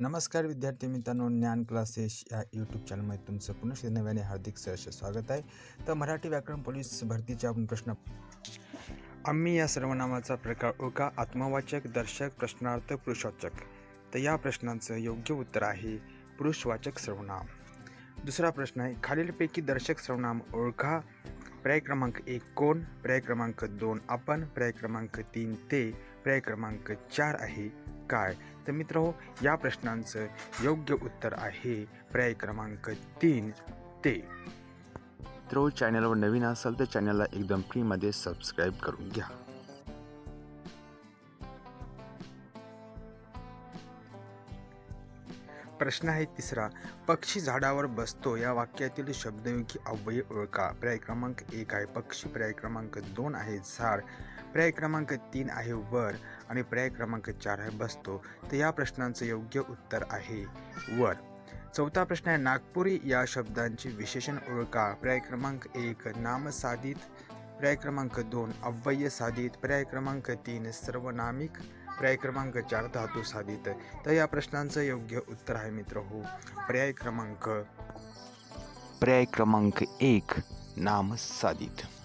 नमस्कार विद्यार्थी मित्रांनो ज्ञान क्लासेस या यूट्यूब चॅनलमध्ये तुमचं पुन्हा नव्याने हार्दिक सहर्ष स्वागत आहे. तर मराठी व्याकरण पोलीस भरतीच्या आपण प्रश्न आम्ही या सर्वनामाचा प्रकार ओळखा. आत्मवाचक दर्शक प्रश्नार्थ पुरुषवाचक. तर या प्रश्नाचं योग्य उत्तर आहे पुरुषवाचक सर्वनाम. दुसरा प्रश्न आहे खालीलपैकी दर्शक सर्वनाम ओळखा. पर्याय क्रमांक एक कोण पर्याय क्रमांक दोन आपण पर्याय क्रमांक तीन ते पर्याय क्रमांक चार आहे काय तर मित्र या प्रश्नांचं योग्य उत्तर आहे पर्याय क्रमांक तीन ते मित्र हो, चॅनलवर नवीन असाल तर चॅनलला एकदम फ्रीमध्ये सबस्क्राईब करून घ्या. प्रश्न आहे तिसरा पक्षी झाडावर बसतो या वाक्यातील शब्दयोगी अव्यय ओळखा. पर्याय क्रमांक एक आहे पक्षी पर्याय क्रमांक दोन आहे झाड पर्याय क्रमांक तीन आहे वर. आणि पर्याय क्रमांक चार आहे बसतो. तर या प्रश्नांचं योग्य उत्तर आहे वर. चौथा प्रश्न आहे नागपुरी या शब्दांचे विशेषण ओळखा. पर्याय क्रमांक एक नामसाधित. पर्याय क्रमांक दोन अव्यय साधित. पर्याय क्रमांक तीन सर्वनामिक. पर्याय क्रमांक चार धातू साधित. तर या प्रश्नांचं योग्य उत्तर आहे मित्र हो. पर्याय क्रमांक. पर्याय क्रमांक एक नाम साधित.